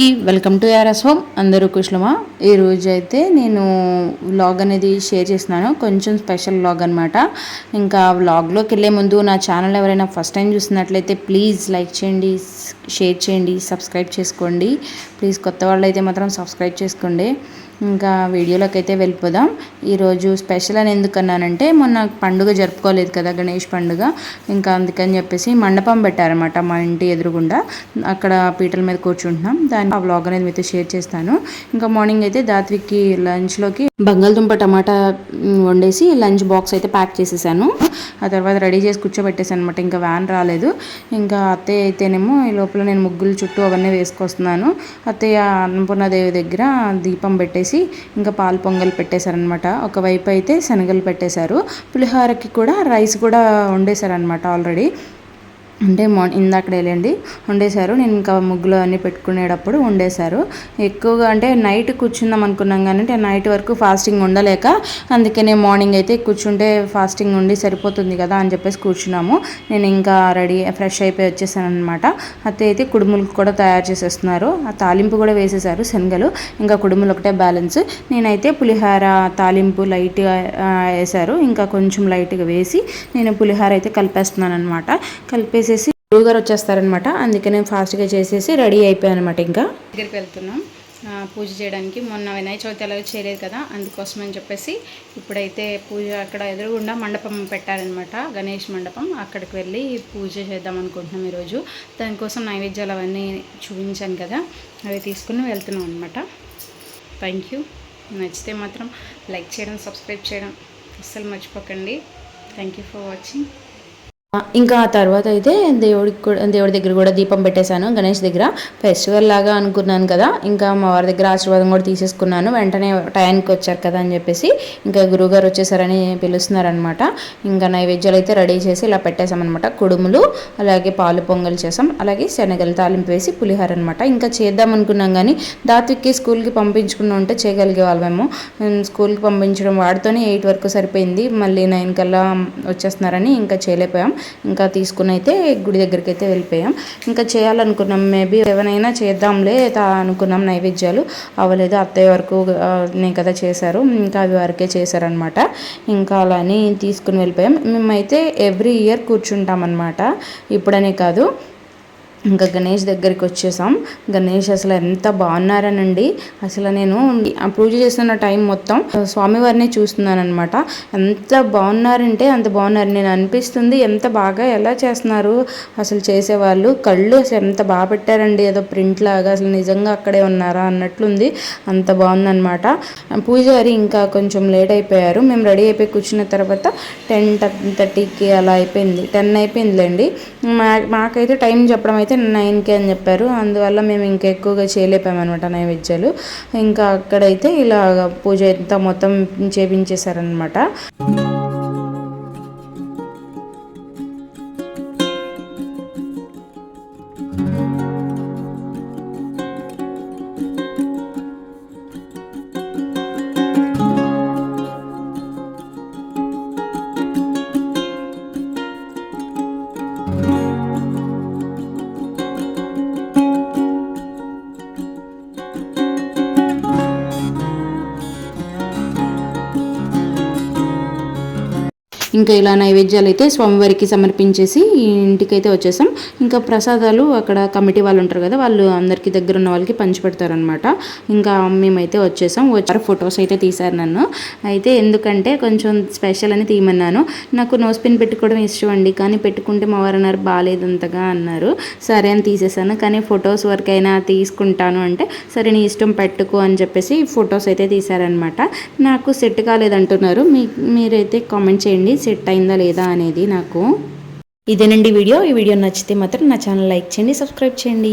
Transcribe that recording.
అందరికీ welcome to RS home. అందరూ కుశలమా? ఈరోజు అయితే నేను వ్లాగ్ అనేది షేర్ చేస్తున్నాను. కొంచెం స్పెషల్ వ్లాగ్ అనమాట ఇంకా వ్లాగ్లోకి వెళ్ళే ముందు నా ఛానల్ ఎవరైనా ఫస్ట్ టైం చూస్తున్నట్లయితే ప్లీజ్ లైక్ చేయండి షేర్ చేయండి సబ్స్క్రైబ్ చేసుకోండి. ప్లీజ్ కొత్త వాళ్ళు అయితే మాత్రం సబ్స్క్రైబ్ చేసుకోండి. ఇంకా వీడియోలోకి అయితే వెళ్ళిపోదాం. ఈరోజు స్పెషల్ అని ఎందుకన్నానంటే మొన్న పండుగ జరుపుకోలేదు కదా గణేష్ పండుగ. ఇంకా అందుకని చెప్పేసి మండపం పెట్టారనమాట మా ఇంటి ఎదురుగుండా. అక్కడ పీటల మీద కూర్చుంటున్నాం. దాని ఆ వ్లాగ్ అనేది మీతో షేర్ చేస్తాను. ఇంకా మార్నింగ్ అయితే దాత్వికి లంచ్లోకి బంగాళదుంప టమాటా వండేసి లంచ్ బాక్స్ అయితే ప్యాక్ చేసేసాను. ఆ తర్వాత రెడీ చేసి కూర్చోబెట్టేసాను అనమాట ఇంకా వ్యాన్ రాలేదు. ఇంకా అత్తయ్య అయితేనేమో ఈ లోపల నేను ముగ్గులు చుట్టూ అవన్నీ వేసుకొస్తున్నాను. అత్తయ్య అన్నపూర్ణాదేవి దగ్గర దీపం పెట్టేసి ఇంకా పాలు పొంగల్ పెట్టేశారనమాట ఒకవైపు అయితే శనగలు పెట్టేశారు. పులిహోరకి కూడా రైస్ కూడా వండేశారనమాట ఆల్రెడీ. అంటే మార్నింగ్ ఇందాక వెళ్ళండి. వండేశారు నేను ఇంకా ముగ్గులు అన్నీ పెట్టుకునేటప్పుడు వండేశారు ఎక్కువగా అంటే నైట్ కూర్చుందాం అనుకున్నాం కానీ అంటే నైట్ వరకు ఫాస్టింగ్ ఉండలేక అందుకనే మార్నింగ్ అయితే కూర్చుంటే ఫాస్టింగ్ ఉండి సరిపోతుంది కదా అని చెప్పేసి కూర్చున్నాము. నేను ఇంకా రెడీ ఫ్రెష్ అయిపోయి వచ్చేసాను అనమాట అత్తే అయితే కుడుములు కూడా తయారు చేసేస్తున్నారు. ఆ తాలింపు కూడా వేసేసారు శనగలు. ఇంకా కుడుములు ఒకటే బ్యాలెన్స్. నేనైతే పులిహార తాలింపు లైట్గా వేసారు వేశారు. ఇంకా కొంచెం లైట్గా వేసి నేను పులిహార అయితే కలిపేస్తున్నాను అనమాట కలిపేసి చేసేసి గురువు గారు వచ్చేస్తారనమాట నేను ఫాస్ట్గా చేసేసి రెడీ అయిపోయాను అనమాట ఇంకా. దగ్గరికి వెళ్తున్నాం. పూజ చేయడానికి మొన్న వినాయక చవితి ఎలాగో చేయలేదు కదా అందుకోసం అని చెప్పేసి ఇప్పుడైతే పూజ అక్కడ ఎదురుగుండా మండపం పెట్టారనమాట గణేష్ మండపం. అక్కడికి వెళ్ళి పూజ చేద్దాం అనుకుంటున్నాం ఈరోజు. దానికోసం నైవేద్యాలు అవన్నీ చూపించాను కదా అవి తీసుకుని వెళ్తున్నాం అనమాట థ్యాంక్ యూ నచ్చితే మాత్రం లైక్ చేయడం సబ్స్క్రైబ్ చేయడం అస్సలు మర్చిపోకండి. థ్యాంక్ యూ ఫర్ వాచింగ్ ఇంకా ఆ తర్వాత అయితే దేవుడికి కూడా దేవుడి దగ్గర కూడా దీపం పెట్టేశాను గణేష్ దగ్గర. ఫెస్టివల్ లాగా అనుకున్నాను కదా ఇంకా మా వారి దగ్గర ఆశీర్వాదం కూడా తీసేసుకున్నాను. వెంటనే టైంకి వచ్చారు కదా అని చెప్పేసి ఇంకా గురువుగారు వచ్చేసారని పిలుస్తున్నారనమాట ఇంకా నైవేద్యాలు అయితే రెడీ చేసి ఇలా పెట్టేశామన్నమాట. కుడుములు అలాగే పాలు పొంగల్ చేసాం అలాగే శనగలు తాలింపు వేసి పులిహార అనమాట ఇంకా చేద్దాం అనుకున్నాం కానీ దాత్విక్కి స్కూల్కి పంపించుకున్నా ఉంటే చేయగలిగే వాళ్ళమేమో. మేము స్కూల్కి పంపించడం వాడితోనే ఎయిట్ వరకు సరిపోయింది. మళ్ళీ నైన్ కల్లా వచ్చేస్తున్నారని ఇంకా చేయలేకపోయాం. ఇంకా తీసుకుని అయితే గుడి దగ్గరికి అయితే వెళ్ళిపోయాం. ఇంకా చేయాలనుకున్నాం మేబీ ఏమైనా చేద్దాంలే తా అనుకున్నాం నైవేద్యాలు. అవ్వలేదు అత్తయ్య వరకు నేను నే కదా చేశారు ఇంకా అవి వరకే చేశారనమాట ఇంకా అలా అని తీసుకుని వెళ్ళిపోయాం. మేమైతే ఎవ్రీ ఇయర్ కూర్చుంటాం అనమాట ఇప్పుడనే కాదు ఇంకా గణేష్ దగ్గరికి వచ్చేసాం. గణేష్ అసలు ఎంత బాగున్నారనండి. అసలు నేను ఆ పూజ చేస్తున్న టైం మొత్తం స్వామివారిని చూస్తున్నాను అనమాట ఎంత బాగున్నారంటే అంత బాగున్నారు. నేను అనిపిస్తుంది ఎంత బాగా ఎలా చేస్తున్నారు అసలు చేసేవాళ్ళు. కళ్ళు అసలు ఎంత బాగా పెట్టారండి. ఏదో ప్రింట్ లాగా అసలు నిజంగా అక్కడే ఉన్నారా అన్నట్లుంది. అంత బాగుందనమాట పూజారి ఇంకా కొంచెం లేట్ అయిపోయారు. మేము రెడీ అయిపోయి కూర్చున్న తర్వాత టెన్ థర్టీకి అలా అయిపోయింది. టెన్ అయిపోయిందిలేండి. మా మాకైతే టైం చెప్పడం అయితే నైన్కి అని చెప్పారు. అందువల్ల మేము ఇంకా ఎక్కువగా చేయలేపామన్నమాట నైవేద్యాలు. ఇంకా అక్కడైతే ఇలా పూజ అంతా మొత్తం చేపించేశారనమాట ఇంకా ఇలా నైవేద్యాలు అయితే స్వామివారికి సమర్పించేసి ఇంటికైతే వచ్చేసాం. ఇంకా ప్రసాదాలు అక్కడ కమిటీ వాళ్ళు ఉంటారు కదా వాళ్ళు అందరికీ దగ్గర ఉన్న వాళ్ళకి పంచిపెడతారనమాట ఇంకా మేమైతే వచ్చేసాం. వచ్చారు ఫొటోస్ అయితే తీశారు నన్ను. అయితే ఎందుకంటే కొంచెం స్పెషల్ అని తీయమన్నాను. నాకు నోస్ పిన్ పెట్టుకోవడం ఇష్టం అండి కానీ పెట్టుకుంటే మా వారు అన్నారు బాగాలేదు అంతగా అన్నారు. సరే అని తీసేసాను కానీ ఫొటోస్ వరకైనా తీసుకుంటాను అంటే సరే నీ ఇష్టం పెట్టుకో అని చెప్పేసి ఫొటోస్ అయితే తీశారనమాట నాకు సెట్ కాలేదంటున్నారు. మీ మీరైతే కామెంట్ చేయండి సెట్ అయిందా లేదా అనేది నాకు ఇదేనండి వీడియో. ఈ వీడియో నచ్చితే మాత్రం నా ఛానల్ లైక్ చేయండి సబ్స్క్రైబ్ చేయండి.